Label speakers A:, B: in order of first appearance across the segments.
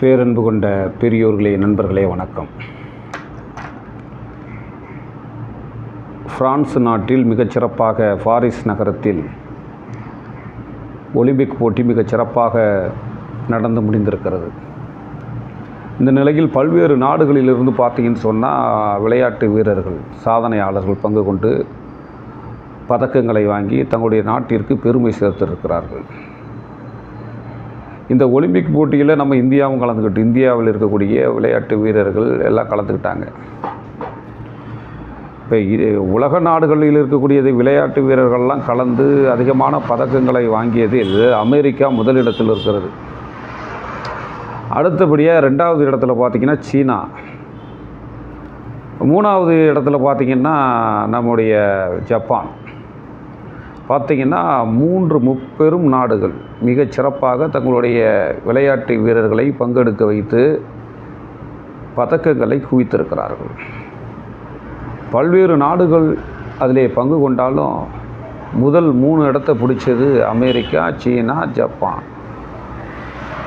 A: பேரன்பு கொண்ட பெரியோர்களே நண்பர்களே வணக்கம். பிரான்ஸ் நாட்டில் மிகச்சிறப்பாக பாரிஸ் நகரத்தில் ஒலிம்பிக் போட்டி மிகச் சிறப்பாக நடந்து முடிந்திருக்கிறது. இந்த நிலையில் பல்வேறு நாடுகளிலிருந்து பார்த்தீங்கன்னு சொன்னால் விளையாட்டு வீரர்கள் சாதனையாளர்கள் பங்கு கொண்டு பதக்கங்களை வாங்கி தங்களுடைய நாட்டிற்கு பெருமை சேர்த்திருக்கிறார்கள். இந்த ஒலிம்பிக் போட்டியில் நம்ம இந்தியாவும் கலந்துக்கிட்டு இந்தியாவில் இருக்கக்கூடிய விளையாட்டு வீரர்கள் எல்லாம் கலந்துக்கிட்டாங்க. இப்போ இது உலக நாடுகளில் இருக்கக்கூடியது விளையாட்டு வீரர்கள்லாம் கலந்து அதிகமான பதக்கங்களை வாங்கியதில் அமெரிக்கா முதலிடத்தில் இருக்கிறது. அடுத்தபடியாக ரெண்டாவது இடத்துல பார்த்திங்கன்னா சீனா. மூணாவது இடத்துல பார்த்திங்கன்னா நம்முடைய ஜப்பான். பார்த்திங்கன்னா மூன்று முப்பெரும் நாடுகள். மிகச் சிறப்பாக தங்களுடைய விளையாட்டு வீரர்களை பங்கெடுக்க வைத்து பதக்கங்களை குவித்திருக்கிறார்கள். பல்வேறு நாடுகள் அதிலே பங்கு கொண்டாலும் முதல் மூணு இடத்த பிடிச்சது அமெரிக்கா சீனா ஜப்பான்.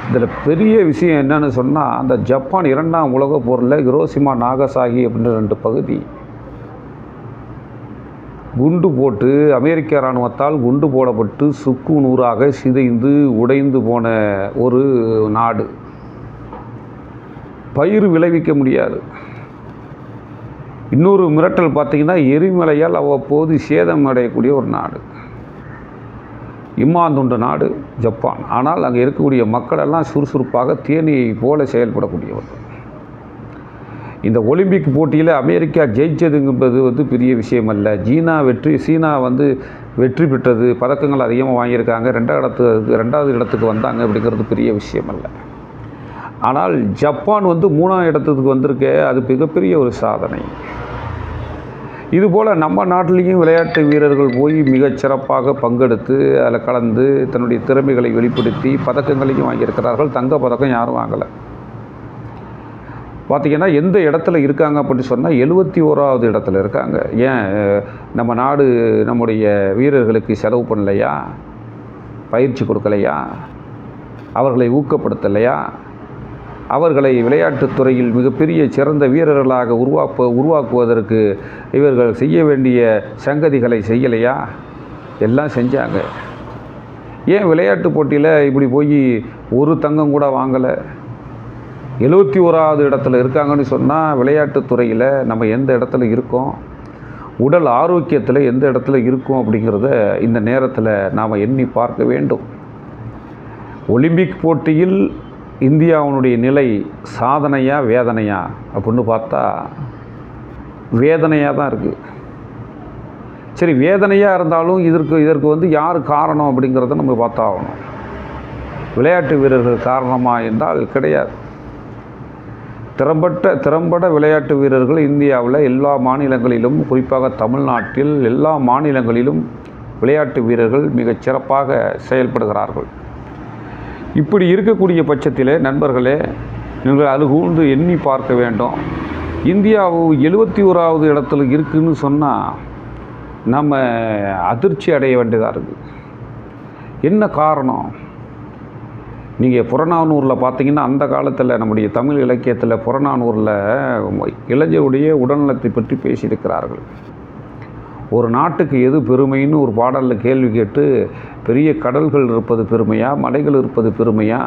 A: இதில் பெரிய விஷயம் என்னன்னு சொன்னால் அந்த ஜப்பான் இரண்டாம் உலகப் போரில் ஹிரோசிமா நாகசாகி அப்படின்ற ரெண்டு பகுதி குண்டு போட்டு அமெரிக்க இராணுவத்தால் குண்டு போடப்பட்டு சுக்கு நூறாக சிதைந்து உடைந்து போன ஒரு நாடு. பயிர் விளைவிக்க முடியாது. இன்னொரு மிரட்டல் பார்த்திங்கன்னா எரிமலையால் அவ்வப்போது சேதம் அடையக்கூடிய ஒரு நாடு. இம்மாந்துண்ட நாடு ஜப்பான். ஆனால் அங்கே இருக்கக்கூடிய மக்களெல்லாம் சுறுசுறுப்பாக தேனியை போல செயல்படக்கூடியவர்கள். இந்த ஒலிம்பிக் போட்டியில் அமெரிக்கா ஜெயிச்சதுங்கிறது வந்து பெரிய விஷயம் அல்ல சீனா வெற்றி சீனா வந்து வெற்றி பெற்றது பதக்கங்கள் அதிகமாக வாங்கியிருக்காங்க. ரெண்டாவது இடத்துக்கு ரெண்டாவது இடத்துக்கு வந்தாங்க அப்படிங்கிறது பெரிய விஷயம் அல்ல ஆனால் ஜப்பான் வந்து மூணாம் இடத்துக்கு வந்திருக்க அது மிகப்பெரிய ஒரு சாதனை. இதுபோல் நம்ம நாட்டிலையும் விளையாட்டு வீரர்கள் போய் மிகச்சிறப்பாக பங்கெடுத்து அதில் கலந்து தன்னுடைய திறமைகளை வெளிப்படுத்தி பதக்கங்களையும் வாங்கியிருக்கிறார்கள். தங்க பதக்கம் யாரும் வாங்கலை. பார்த்திங்கன்னா எந்த இடத்துல இருக்காங்க அப்படின்னு சொன்னால் எழுபத்தி ஓராவது இடத்துல இருக்காங்க. ஏன் நம்ம நாடு நம்முடைய வீரர்களுக்கு செலவு பண்ணலையா? பயிற்சி கொடுக்கலையா? அவர்களை ஊக்கப்படுத்தலையா? அவர்களை விளையாட்டுத் துறையில் மிகப்பெரிய சிறந்த வீரர்களாக உருவாப்ப உருவாக்குவதற்கு இவர்கள் செய்ய வேண்டிய சங்கதிகளை செய்யலையா? எல்லாம் செஞ்சாங்க. ஏன் விளையாட்டு போட்டியில் இப்படி போய் ஒரு தங்கம் கூட வாங்கலை? எழுபத்தி ஓராவது இடத்துல இருக்காங்கன்னு சொன்னால் விளையாட்டுத்துறையில் நம்ம எந்த இடத்துல இருக்கோம் உடல் ஆரோக்கியத்தில் எந்த இடத்துல இருக்கும் அப்படிங்கிறத இந்த நேரத்தில் நாம் எண்ணி பார்க்க வேண்டும். ஒலிம்பிக் போட்டியில் இந்தியாவினுடைய நிலை சாதனையா வேதனையா அப்படின்னு பார்த்தா வேதனையாக தான் இருக்குது சரி வேதனையாக இருந்தாலும் இதற்கு இதற்கு வந்து யார் காரணம் அப்படிங்கிறத நம்ம பார்த்தாகணும். விளையாட்டு வீரர்கள் காரணமாக என்றால் கிடையாது. திறம்பட்ட திறம்பட விளையாட்டு வீரர்கள் இந்தியாவில் எல்லா மாநிலங்களிலும் குறிப்பாக தமிழ்நாட்டில் எல்லா மாநிலங்களிலும் விளையாட்டு வீரர்கள் மிகச் சிறப்பாக செயல்படுகிறார்கள். இப்படி இருக்கக்கூடிய பட்சத்தில் நண்பர்களே நீங்கள் அழுகூர்ந்து எண்ணி பார்க்க வேண்டும். இந்தியாவு எழுபத்தி ஓராவது இடத்துல இருக்குதுன்னு சொன்னால் நம்ம அதிர்ச்சி அடைய வேண்டியதாக இருக்குது. என்ன காரணம்? நீங்கள் புறநானூரில் பார்த்தீங்கன்னா அந்த காலத்தில் நம்முடைய தமிழ் இலக்கியத்தில் புறநானூரில் இளைஞருடைய உடல்நலத்தை பற்றி பேசியிருக்கிறார்கள். ஒரு நாட்டுக்கு எது பெருமைன்னு ஒரு பாடலில் கேள்வி கேட்டு பெரிய கடல்கள் இருப்பது பெருமையா மலைகள் இருப்பது பெருமையா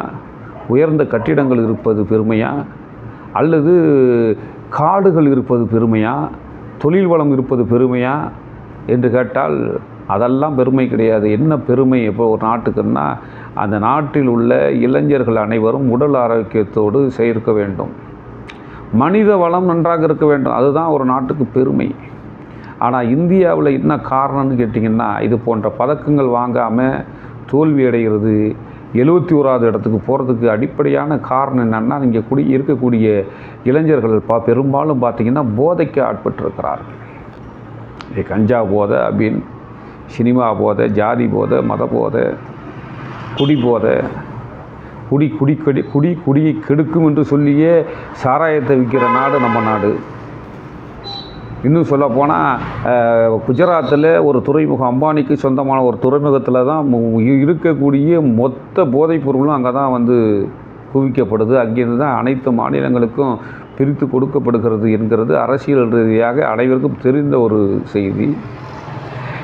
A: உயர்ந்த கட்டிடங்கள் இருப்பது பெருமையா அல்லது காடுகள் இருப்பது பெருமையா தொழில் வளம் இருப்பது பெருமையா என்று கேட்டால் அதெல்லாம் பெருமை கிடையாது. என்ன பெருமை இப்போ ஒரு நாட்டுக்குன்னா அந்த நாட்டில் உள்ள இளைஞர்கள் அனைவரும் உடல் ஆரோக்கியத்தோடு சேர்க்க வேண்டும். மனித வளம் நன்றாக இருக்க வேண்டும். அதுதான் ஒரு நாட்டுக்கு பெருமை. ஆனால் இந்தியாவில் என்ன காரணம்னு கேட்டிங்கன்னா இது போன்ற பதக்கங்கள் வாங்காமல் தோல்வி அடைகிறது. எழுபத்தி ஓராவது இடத்துக்கு போகிறதுக்கு அடிப்படையான காரணம் என்னென்னா இங்கே குடி இருக்கக்கூடிய இளைஞர்கள் பா பெரும்பாலும் பார்த்திங்கன்னா போதைக்கு ஆட்பட்டிருக்கிறார்கள். கஞ்சா போதை அப்படின்னு சினிமா போதை ஜாதி போதை மத போதை குடி போதை குடி குடி கெடி குடி குடியை கெடுக்கும் என்று சொல்லியே சாராயத்தை விற்கிற நாடு நம்ம நாடு. இன்னும் சொல்லப்போனால் குஜராத்தில் ஒரு துறைமுகம் அம்பானிக்கு சொந்தமான ஒரு துறைமுகத்தில் தான் இருக்கக்கூடிய மொத்த போதைப் பொருளும் அங்கே தான் வந்து குவிக்கப்படுது. அங்கேருந்து தான் அனைத்து மாநிலங்களுக்கும் பிரித்து கொடுக்கப்படுகிறது என்கிறது அரசியல் ரீதியாக அனைவருக்கும் தெரிந்த ஒரு செய்தி.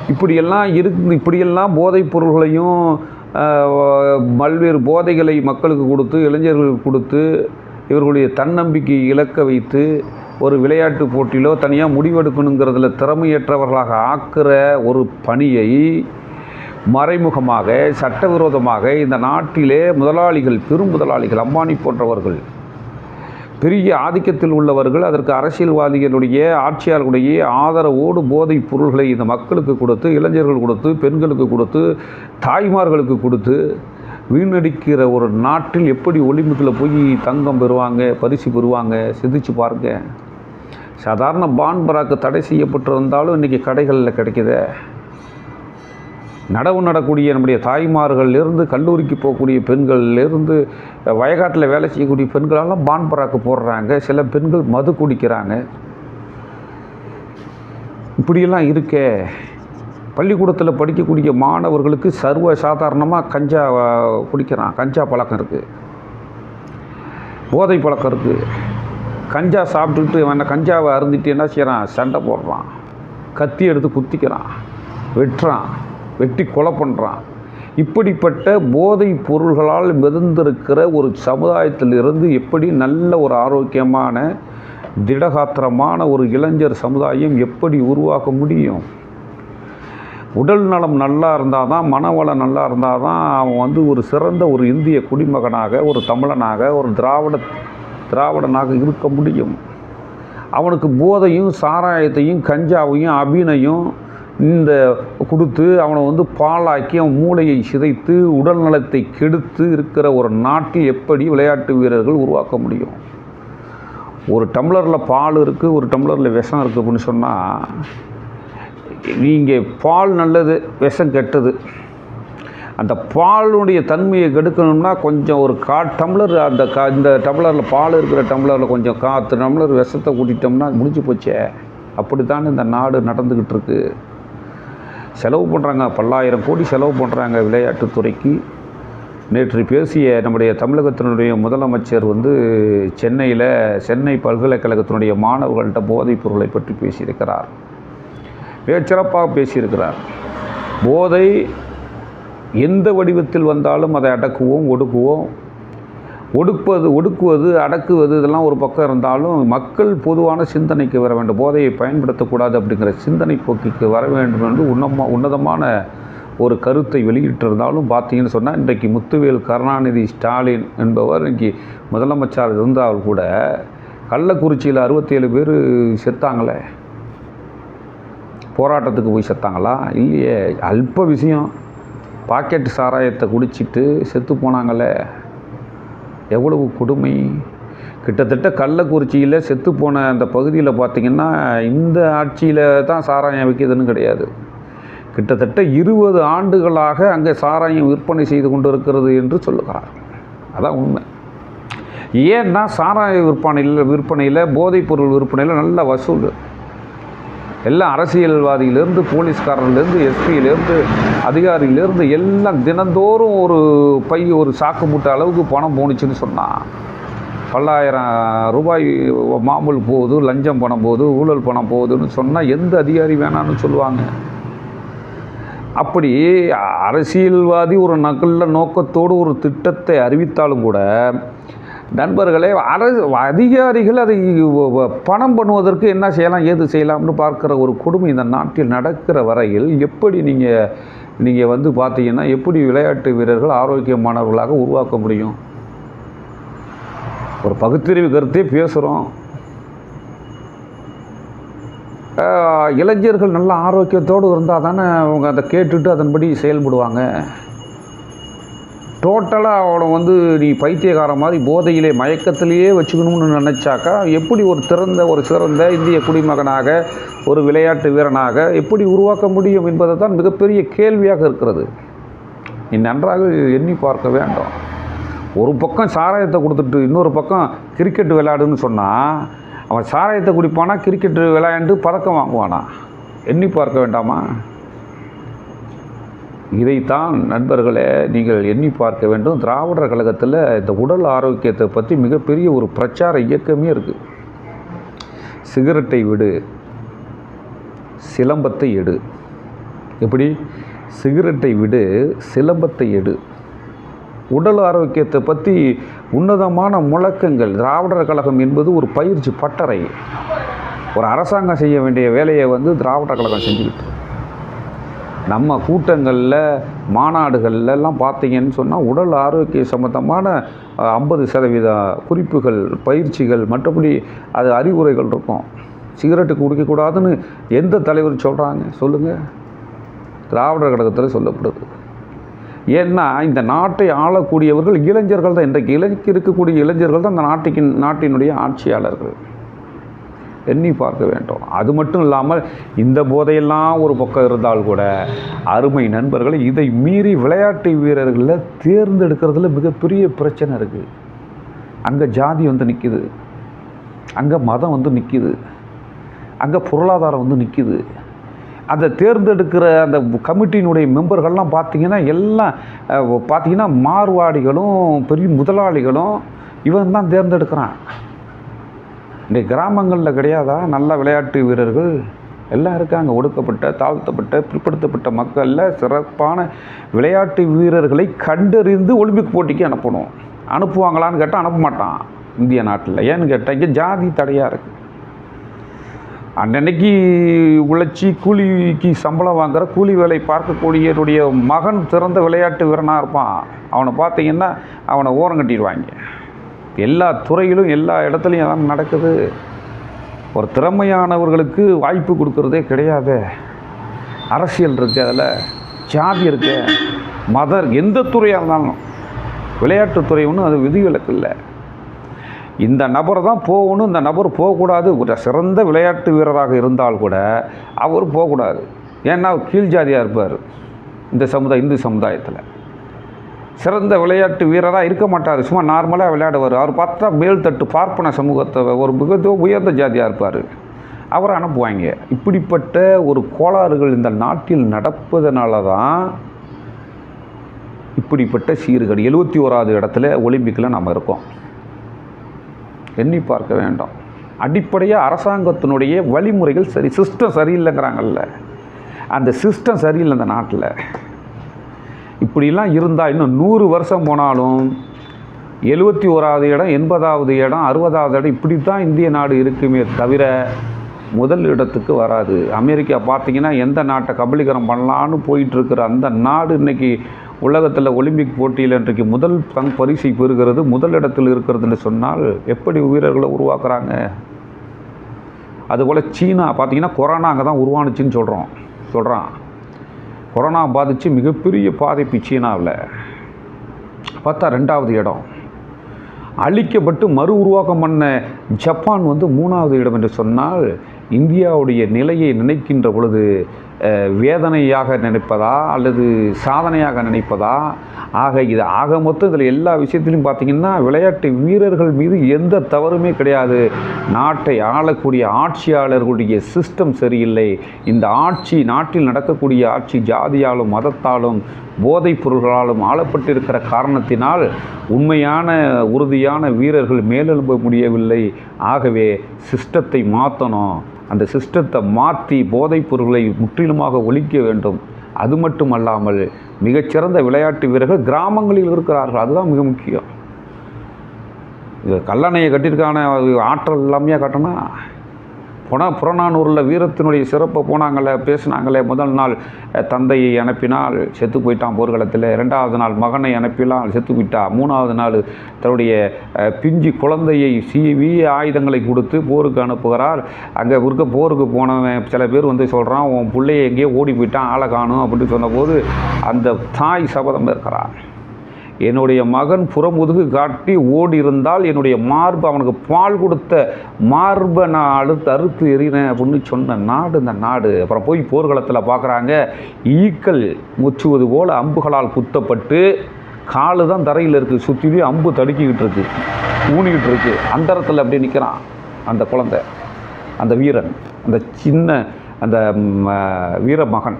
A: இப்படியெல்லாம் இருக்கு இப்படியெல்லாம் போதைப் பொருள்களையும் பல்வேறு போதைகளை மக்களுக்கு கொடுத்து இளைஞர்களுக்கு கொடுத்து இவர்களுடைய தன்னம்பிக்கை இழக்க வைத்து ஒரு விளையாட்டு போட்டியிலோ தனியாக முடிவெடுக்கணுங்கிறதுல திறமையற்றவர்களாக ஆக்குற ஒரு பணியை மறைமுகமாக சட்டவிரோதமாக இந்த நாட்டிலே முதலாளிகள் பெரும் முதலாளிகள் அம்பானி போன்றவர்கள் பெரிய ஆதிக்கத்தில் உள்ளவர்கள் அதற்கு அரசியல்வாதிகளுடைய ஆட்சியாளர்களுடைய ஆதரவோடு போதைப் பொருள்களை இந்த மக்களுக்கு கொடுத்து இளைஞர்கள் கொடுத்து பெண்களுக்கு கொடுத்து தாய்மார்களுக்கு கொடுத்து வீணடிக்கிற ஒரு நாட்டில் எப்படி ஒலிம்பிக்கில் போய் தங்கம் பெறுவாங்க பரிசு பெறுவாங்க சிந்திச்சு பாருங்க. சாதாரண பான் பராக்கு தடை செய்யப்பட்டிருந்தாலும் இன்றைக்கி கடைகளில் கிடைக்குதே. நடவு நடக்கூடிய நம்முடைய தாய்மார்கள்லேருந்து கல்லூரிக்கு போகக்கூடிய பெண்கள்லேருந்து வயக்காட்டில் வேலை செய்யக்கூடிய பெண்களெல்லாம் பான் பராக்கு போடுறாங்க. சில பெண்கள் மது குடிக்கிறாங்க. இப்படியெல்லாம் இருக்கே. பள்ளிக்கூடத்தில் படிக்கக்கூடிய மாணவர்களுக்கு சர்வ சாதாரணமாக கஞ்சா குடிக்கிறான். கஞ்சா பழக்கம் இருக்குது போதை பழக்கம் இருக்குது கஞ்சா சாப்பிட்டுட்டு அவன் கஞ்சாவை அருந்திட்டு என்ன செய்கிறான் சண்டை போடுறான். கத்தி எடுத்து குத்திக்கிறான். வெட்டுறான். வெட்டி கொலை பண்ணுறான் இப்படிப்பட்ட போதை பொருள்களால் மிதந்திருக்கிற ஒரு சமுதாயத்திலிருந்து எப்படி நல்ல ஒரு ஆரோக்கியமான திடகாத்திரமான ஒரு இளைஞர் சமுதாயம் எப்படி உருவாக்க முடியும்? உடல் நலம் நல்லா இருந்தால் தான் மனவளம் நல்லா இருந்தால் தான் அவன் வந்து ஒரு சிறந்த ஒரு இந்திய குடிமகனாக ஒரு தமிழனாக ஒரு திராவிட திராவிடனாக இருக்க முடியும். அவனுக்கு போதையும் சாராயத்தையும் கஞ்சாவையும் அபினையும் இந்த கொடுத்து அவனை வந்து பாலாக்கி அவன் மூளையை சிதைத்து உடல் நலத்தை கெடுத்து இருக்கிற ஒரு நாட்டில் எப்படி விளையாட்டு வீரர்கள் உருவாக்க முடியும்? ஒரு டம்ளரில் பால் இருக்குது ஒரு டம்ளரில் விஷம் இருக்குது அப்படின்னு சொன்னால் நீங்கள் பால் நல்லது விஷம் கெட்டது. அந்த பாலுடைய தன்மையை கெடுக்கணும்னா கொஞ்சம் ஒரு கா டம்ளர் அந்த கா இந்த டம்ளரில் பால் இருக்கிற டம்ளரில் கொஞ்சம் காற்று டம்ளர் விஷத்தை கூட்டிட்டோம்னா முடிஞ்சு போச்சே. அப்படித்தான் இந்த நாடு நடந்துக்கிட்டு இருக்குது செலவு பண்ணுறாங்க பல்லாயிரம் கோடி செலவு பண்ணுறாங்க விளையாட்டுத்துறைக்கு நேற்று பேசிய நம்முடைய தமிழகத்தினுடைய முதலமைச்சர் வந்து சென்னையில் சென்னை பல்கலைக்கழகத்தினுடைய மாணவர்கள்ட்ட போதைப் பொருளை பற்றி பேசியிருக்கிறார். மிகச்சிறப்பாக பேசியிருக்கிறார். போதை எந்த வடிவத்தில் வந்தாலும் அதை அடக்குவோம் ஒடுக்குவோம். ஒடுக்குவது ஒடுக்குவது அடக்குவது இதெல்லாம் ஒரு பக்கம் இருந்தாலும் மக்கள் பொதுவான சிந்தனைக்கு வர வேண்டும். போதையை பயன்படுத்தக்கூடாது அப்படிங்கிற சிந்தனை போக்கிக்கு வர வேண்டும் என்று உன்னமா உன்னதமான ஒரு கருத்தை வெளியிட்டிருந்தாலும் பார்த்தீங்கன்னு சொன்னால் இன்றைக்கு முத்துவேல் கருணாநிதி ஸ்டாலின் என்பவர் இன்றைக்கி முதலமைச்சர் இருந்தால் கூட கள்ளக்குறிச்சியில் அறுபத்தேழு பேர் செத்தாங்களே? போராட்டத்துக்கு போய் செத்தாங்களா? இல்லையே. அல்ப விஷயம். பாக்கெட் சாராயத்தை குடிச்சிட்டு செத்து போனாங்களே. எவ்வளவு கொடுமை? கிட்டத்தட்ட கள்ளக்குறிச்சியில் செத்துப்போன அந்த பகுதியில் பார்த்திங்கன்னா இந்த ஆட்சியில் தான் சாராயம் விற்கிதுன்னு கிடையாது. கிட்டத்தட்ட இருபது ஆண்டுகளாக அங்கே சாராயம் விற்பனை செய்து கொண்டு இருக்கிறது என்று சொல்லுகிறார். அதான் உண்மை. ஏன்னா சாராய விற்பனையில் விற்பனையில் போதைப்பொருள் விற்பனையில் நல்ல வசூல். எல்லாம் அரசியல்வாதியிலேருந்து போலீஸ்காரர்லேருந்து எஸ்பியிலேருந்து அதிகாரியிலேருந்து எல்லாம் தினந்தோறும் ஒரு பை ஒரு சாக்கு மூட்டை அளவுக்கு பணம் போணுச்சுன்னு சொன்னான் பல்லாயிரம் ரூபாய் மாமூல் போகுது லஞ்சம் பணம் போகுது ஊழல் பணம் போகுதுன்னு சொன்னால் எந்த அதிகாரி வேணான்னு சொல்லுவாங்க. அப்படி அரசியல்வாதி ஒரு நகல்ல நோக்கத்தோடு ஒரு திட்டத்தை அறிவித்தாலும் கூட நண்பர்களே அரசு அதிகாரிகள் அதை பணம் பண்ணுவதற்கு என்ன செய்யலாம் ஏது செய்யலாம்னு பார்க்குற ஒரு கொடுமை இந்த நாட்டில் நடக்கிற வரையில் எப்படி நீங்கள் நீங்கள் வந்து பார்த்தீங்கன்னா எப்படி விளையாட்டு வீரர்கள் ஆரோக்கியமானவர்களாக உருவாக்க முடியும்? ஒரு பகுத்தறிவு கருத்தே பேசுகிறோம் இளைஞர்கள் நல்ல ஆரோக்கியத்தோடு இருந்தால் தானே அவங்க அதை கேட்டுட்டு அதன்படி செயல்படுவாங்க. டோட்டலாக அவனை வந்து நீ பைத்தியகார மாதிரி போதையிலே மயக்கத்திலேயே வச்சுக்கணும்னு நினச்சாக்கா எப்படி ஒரு திறந்த ஒரு சிறந்த இந்திய குடிமகனாக ஒரு விளையாட்டு வீரனாக எப்படி உருவாக்க முடியும் என்பதை தான் மிகப்பெரிய கேள்வியாக இருக்கிறது. நீ நன்றாக எண்ணி பார்க்க வேண்டும். ஒரு பக்கம் சாராயத்தை கொடுத்துட்டு இன்னொரு பக்கம் கிரிக்கெட் விளையாடுன்னு சொன்னால் அவன் சாராயத்தை குடிப்பானா கிரிக்கெட் விளையாண்டு பதக்கம் வாங்குவானா? எண்ணி பார்க்க வேண்டாமா? இதைத்தான் நண்பர்களே நீங்கள் எண்ணி பார்க்க வேண்டும். திராவிடர் கழகத்தில் இந்த உடல் ஆரோக்கியத்தை பற்றி மிகப்பெரிய ஒரு பிரச்சார இயக்கமே இருக்குது சிகரெட்டை விடு சிலம்பத்தை எடு. எப்படி? சிகரெட்டை விடு சிலம்பத்தை எடு. உடல் ஆரோக்கியத்தை பற்றி உன்னதமான முழக்கங்கள். திராவிடர் கழகம் என்பது ஒரு பயிற்சி பட்டறை. ஒரு அரசாங்கம் செய்ய வேண்டிய வேலையை வந்து திராவிடர் கழகம் செஞ்சுக்கிட்டு நம்ம கூட்டங்களில் மாநாடுகள்லாம் பார்த்தீங்கன்னு சொன்னால் உடல் ஆரோக்கிய சம்மந்தமான ஐம்பது சதவீத குறிப்புகள் பயிற்சிகள் மற்றபடி அது அறிவுரைகள் இருக்கும். சிகரெட்டு குடிக்கக்கூடாதுன்னு எந்த தலைவர் சொல்கிறாங்க சொல்லுங்கள் திராவிடர் கழகத்தில் சொல்லப்படுது. ஏன்னா இந்த நாட்டை ஆளக்கூடியவர்கள் இளைஞர்கள் தான். இன்றைக்கு இளைஞர் இருக்கக்கூடிய இளைஞர்கள் தான் இந்த நாட்டுக்கு நாட்டினுடைய ஆட்சியாளர்கள். எண்ணி பார்க்க வேண்டும். அது மட்டும் இல்லாமல் இந்த போதையெல்லாம் ஒரு பக்கம் இருந்தால் கூட அருமை நண்பர்களை இதை மீறி விளையாட்டு வீரர்களை தேர்ந்தெடுக்கிறதுல மிகப்பெரிய பிரச்சனை இருக்குது அங்கே ஜாதி வந்து நிற்கிது அங்கே மதம் வந்து நிற்கிது அங்கே பொருளாதாரம் வந்து நிற்கிது அந்த தேர்ந்தெடுக்கிற அந்த கமிட்டியினுடைய மெம்பர்கள்லாம் பார்த்தீங்கன்னா எல்லாம் பார்த்திங்கன்னா பார்த்தீங்கன்னா மார்வாடிகளும் பெரிய முதலாளிகளும் இவன் தான் தேர்ந்தெடுக்கிறான். இன்றைக்கு கிராமங்களில் கிடையாதா? நல்ல விளையாட்டு வீரர்கள் எல்லாம் இருக்காங்க. ஒடுக்கப்பட்ட தாழ்த்தப்பட்ட பிற்படுத்தப்பட்ட மக்களில் சிறப்பான விளையாட்டு வீரர்களை கண்டறிந்து ஒலிம்பிக் போட்டிக்கு அனுப்பணும். அனுப்புவாங்களான்னு கேட்டால் அனுப்ப மாட்டான் இந்திய நாட்டில். ஏன்னு கேட்டால் இங்கே ஜாதி தடையாக இருக்குது அன்னன்னைக்கு உழைச்சி கூலிக்கு சம்பளம் வாங்குற கூலி வேலை பார்க்கக்கூடியவருடைய மகன் சிறந்த விளையாட்டு வீரனாக இருப்பான். அவனை பார்த்தீங்கன்னா அவனை ஓரம் கட்டிடுவாங்க. எல்லா துறையிலும் எல்லா இடத்துலையும் அதான் நடக்குது. ஒரு திறமையானவர்களுக்கு வாய்ப்பு கொடுக்குறதே கிடையாது. அரசியல் இருக்குது அதில் ஜாதி இருக்கு மதர் எந்த துறையாக இருந்தாலும். விளையாட்டுத்துறை ஒன்றும் அது விதிவிலக்கு இல்லை. இந்த நபர் தான் போகணும் இந்த நபர் போகக்கூடாது. ஒரு சிறந்த விளையாட்டு வீரராக இருந்தால் கூட அவர் போகக்கூடாது. ஏன்னா கீழ் ஜாதியாக இருப்பார். இந்த சமுதாயம் இந்து சமுதாயத்தில். சிறந்த விளையாட்டு வீரராக இருக்க மாட்டார். சும்மா நார்மலாக விளையாடுவார். அவர் பார்த்தா மேல்தட்டு பார்ப்பன சமூகத்தை ஒரு மிக உயர்ந்த ஜாதியாக இருப்பார். அவரை அனுப்புவாங்க இப்படிப்பட்ட ஒரு கோளாறுகள் இந்த நாட்டில் நடப்பதனால தான் இப்படிப்பட்ட சீர்கேடு எழுபத்தி ஓராவது இடத்துல ஒலிம்பிக்கில் நம்ம இருக்கோம். எண்ணி பார்க்க வேண்டும். அடிப்படையாக அரசாங்கத்தினுடைய வழிமுறைகள் சரி சிஸ்டம் சரியில்லைங்கிறாங்கல்ல. அந்த சிஸ்டம் சரியில்லை இந்த நாட்டில். இப்படிலாம் இருந்தால் இன்னும் நூறு வருஷம் போனாலும் எழுபத்தி ஓராவது இடம் எண்பதாவது இடம் அறுபதாவது இடம் இப்படி தான் இந்திய நாடு இருக்குமே தவிர முதல் இடத்துக்கு வராது. அமெரிக்கா பார்த்தீங்கன்னா எந்த நாட்டை கபலீகரம் பண்ணலான்னு போயிட்டுருக்கிற அந்த நாடு இன்றைக்கி உலகத்தில் ஒலிம்பிக் போட்டியில் இன்றைக்கு முதல் பங் பரிசை பெறுகிறது. முதல் இடத்தில் இருக்கிறதுன்னு சொன்னால் எப்படி வீரர்களை உருவாக்குறாங்க? அதுபோல் சீனா பார்த்தீங்கன்னா கொரோனா அங்கே தான் உருவானுச்சுன்னு சொல்கிறோம் சொல்கிறான் கொரோனா பாதித்து மிகப்பெரிய பாதிப்பு சீனாவில். பார்த்தா ரெண்டாவது இடம். அழிக்கப்பட்டு மறு உருவாக்கம் பண்ண ஜப்பான் வந்து மூணாவது இடம் என்று சொன்னால் இந்தியாவுடைய நிலையை நினைக்கின்ற பொழுது வேதனையாக நினைப்பதா அல்லது சாதனையாக நினைப்பதா? ஆக இது ஆக மொத்தம் இதில் எல்லா விஷயத்திலும் பார்த்தீங்கன்னா விளையாட்டு வீரர்கள் மீது எந்த தவறுமே கிடையாது. நாட்டை ஆளக்கூடிய ஆட்சியாளர்களுடைய சிஸ்டம் சரியில்லை. இந்த ஆட்சி நாட்டில் நடக்கக்கூடிய ஆட்சி ஜாதியாலும் மதத்தாலும் போதைப் பொருள்களாலும் ஆளப்பட்டிருக்கிற காரணத்தினால் உண்மையான உறுதியான வீரர்கள் மேலெழும்ப முடியவில்லை. ஆகவே சிஸ்டத்தை மாற்றணும் அந்த சிஸ்டத்தை மாற்றி போதைப் பொருள்களை முற்றிலுமாக ஒழிக்க வேண்டும். அது மட்டுமல்லாமல் மிகச்சிறந்த விளையாட்டு வீரர்கள் கிராமங்களில் இருக்கிறார்கள். அதுதான் மிக முக்கியம். இது கல்லணையை கட்டியிருக்கான ஆற்றல் எல்லாமே கட்டினா போனால் புறநானூரில் வீரத்தினுடைய சிறப்பை போனாங்களே பேசினாங்களே முதல் நாள் தந்தையை அனுப்பினால் செத்து போயிட்டான் போர்க்களத்தில். ரெண்டாவது நாள் மகனை அனுப்பினால் செத்து போயிட்டா மூணாவது நாள் தன்னுடைய பிஞ்சி பிஞ்சு குழந்தையை சீவி ஆயுதங்களை கொடுத்து போருக்கு அனுப்புகிறார். அங்கே இருக்க போருக்கு போனவன் சில பேர் வந்து சொல்கிறான் உன் பிள்ளைய எங்கேயோ ஓடி போயிட்டான் ஆளை காணும் அப்படின்னு சொன்னபோது அந்த தாய் சபதம் இருக்கிறான் என்னுடைய மகன் புறமுதுகு காட்டி ஓடி இருந்தால் என்னுடைய மார்பு அவனுக்கு பால் கொடுத்த மார்பை நான் அழுத்து அறுத்து எறினேன் அப்படின்னு சொன்ன நாடு இந்த நாடு. அப்புறம் போய் போர்க்களத்தில் பார்க்குறாங்க ஈக்கள் முச்சுவது போல் அம்புகளால் குத்தப்பட்டு காலு தான் தரையில் இருக்குது சுற்றிலையும் அம்பு தடுக்கிக்கிட்டு இருக்கு ஊனிக்கிட்டு இருக்கு. அந்தரத்தில் அப்படி நிற்கிறான் அந்த குழந்தை அந்த வீரன் அந்த சின்ன அந்த வீர மகன்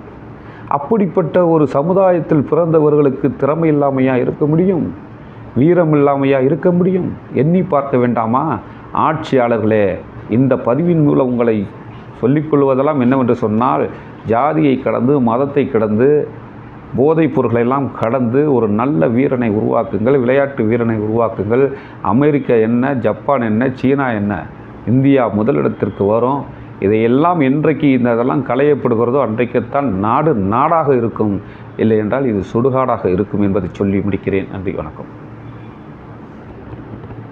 A: அப்படிப்பட்ட ஒரு சமுதாயத்தில் பிறந்தவர்களுக்கு திறமை இல்லாமையா இருக்க முடியும்? வீரம் இல்லாமையா இருக்க முடியும்? எண்ணி பார்க்க வேண்டாமா? ஆட்சியாளர்களே இந்த பதிவின் மூலம் உங்களை சொல்லிக்கொள்வதெல்லாம் என்னவென்று சொன்னால் ஜாதியை கடந்து மதத்தை கடந்து போதைப் பொருட்களெல்லாம் கடந்து ஒரு நல்ல வீரனை உருவாக்குங்கள் விளையாட்டு வீரனை உருவாக்குங்கள். அமெரிக்கா என்ன ஜப்பான் என்ன சீனா என்ன இந்தியா முதலிடத்திற்கு வரும். இதையெல்லாம் என்றைக்கு இந்த இதெல்லாம் களையப்படுகிறதோ அன்றைக்குத்தான் நாடு நாடாக இருக்கும். இல்லை என்றால் இது சுடுகாடாக இருக்கும் என்பதை சொல்லி முடிக்கிறேன். நன்றி வணக்கம்.